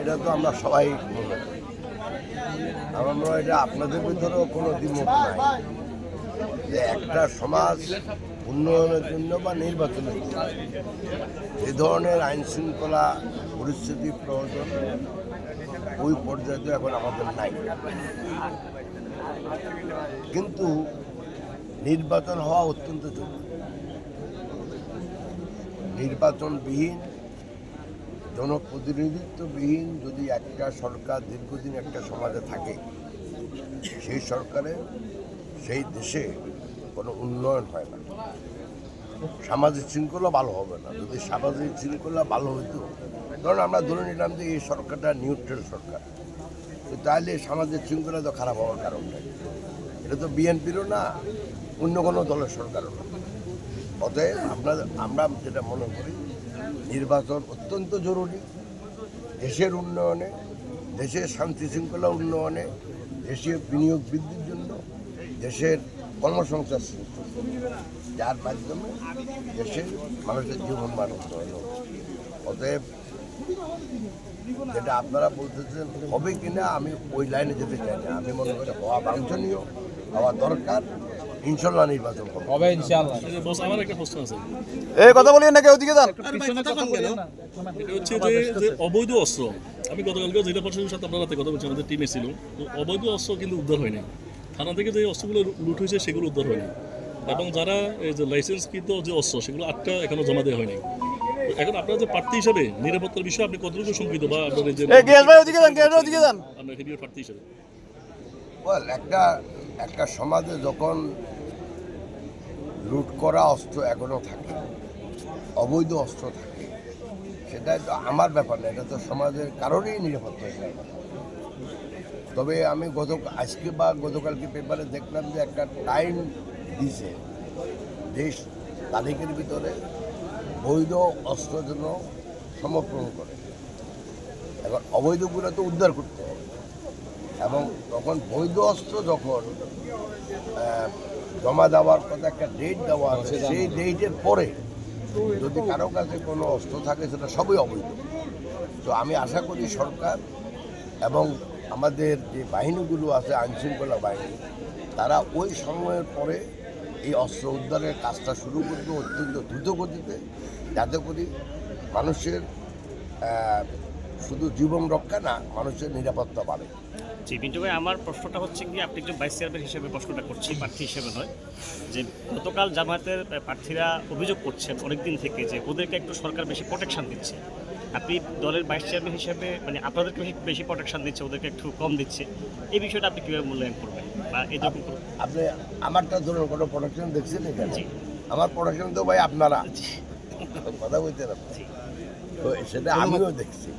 এটা তো আমরা সবাই আমার এটা আপনাদের ভিতরেও কোনো দ্বিমত নাই। যে একটা সমাজ উন্নয়নের জন্য বা নির্বাচনের জন্য। যে ধরনের আইন শৃঙ্খলা পরিস্থিতি প্রয়োজন, ওই পর্যায়ে তো এখন আমাদের নাই। কিন্তু নির্বাচন হওয়া অত্যন্ত জরুরি। নির্বাচনবিহীন জনপ্রতিনিধিত্ববিহীন যদি একটা সরকার দীর্ঘদিন একটা সমাজে থাকে, সেই সরকারে, সেই দেশে কোনো উন্নয়ন হয় না। সামাজিক শৃঙ্খলা ভালো হবে না। যদি সামাজিক শৃঙ্খলা ভালো হতো ধরুন আমরা ধরে নিলাম যে এই সরকারটা নিউট্রাল সরকার তাহলে সামাজিক শৃঙ্খলা তো খারাপ হওয়ার কারণ নেই। এটা তো বিএনপিরও না, অন্য কোনো দলের সরকারও না। অতএব আমরা আমরা যেটা মনে করি নির্বাচন অত্যন্ত জরুরি। দেশের উন্নয়নে দেশের শান্তি শৃঙ্খলা উন্নয়নে দেশের বিনিয়োগ বৃদ্ধির জন্য দেশের কর্মসংস্থান জন্য, যার মাধ্যমে দেশের মানুষের জীবন মান উন্নয়ন। অতএব যেটা আপনারা বলতেছেন হবে কিনা আমি ওই লাইনে যেতে চাই না। আমি মনে করি হওয়া বাঞ্ছনীয় হওয়া দরকার। ইনশাল্লাহ নির্বাচন হবে। ইনশাআল্লাহ বস আমার একটা প্রশ্ন আছে। এই কথা বলি নাকি ওদিকে যান? হচ্ছে যে যে অবৈধ অস্ত্র। আমি গতকালকে জেলা প্রশাসনের সাথে আপনার রাতে কথা বলছি আমাদের টিমে ছিল। অবৈধ অস্ত্র কিন্তু উদ্ধার হয়নি থানা থেকে যে অস্ত্রগুলো লুট হয়েছে সেগুলো উদ্ধার হয়নি এবং যারা এই যে লাইসেন্সকৃত যে অস্ত্র সেগুলো আটটা এখনও জমা দেওয়া হয়নি। এখন আপনার যে প্রার্থী হিসাবে নিরাপত্তার বিষয়ে আপনি কতটুকু শঙ্কিত বা আপনার এই যে এই গিয়াস ভাই ওদিকে যান ওদিকে যান? আপনার প্রার্থী হিসাবে। একটা একটা সমাজে যখন লুট করা অস্ত্র এখনও থাকে। অবৈধ অস্ত্র থাকে। সেটা তো আমার ব্যাপার না, এটা তো সমাজের কারণেই নিরাপত্তা তবে আমি গত আজকে বা গতকালকে পেপারে দেখলাম যে একটা টাইম দিছে, দেশ তারিখের ভিতরে বৈধ অস্ত্র যেন সমর্পণ করে। এখন অবৈধগুলো তো উদ্ধার করতে হবে। এবং তখন বৈধ অস্ত্র যখন জমা দেওয়ার কথা একটা ডেট দেওয়া আছে সেই ডেটের পরে যদি কারও কাছে কোনো অস্ত্র থাকে সেটা সবই অবৈধ। তো আমি আশা করি সরকার এবং আমাদের যে বাহিনীগুলো আছে আইনশৃঙ্খলা বাহিনী তারা ওই সময়ের পরে এই অস্ত্র উদ্ধারের কাজটা শুরু করবে অত্যন্ত দ্রুত গতিতে যাতে করি মানুষের শুধু জীবন রক্ষা না মানুষের নিরাপত্তা বাড়ে। জি মিন্টু ভাই আমার প্রশ্নটা হচ্ছে কি আপনি একজন ভাইস চেয়ারম্যান হিসেবে প্রশ্নটা করছি প্রার্থী হিসেবে নয়। যে গতকাল জামায়াতের প্রার্থীরা অভিযোগ করছেন অনেকদিন থেকে যে ওদেরকে একটু সরকার বেশি প্রোটেকশন দিচ্ছে। আপনি দলের ভাইস চেয়ারম্যান হিসেবে মানে আপনাদেরকে বেশি বেশি প্রোটেকশন দিচ্ছে ওদেরকে একটু কম দিচ্ছে। এই বিষয়টা আপনি কীভাবে মূল্যায়ন করবেন? বা এই যখন আপনি আমারটা ধরুন কোনো প্রোডাকশন দেখছেন জি। আমার প্রোডাকশন তো ভাই আপনারা। কথা বলতে তো সেটা আমিও দেখছি।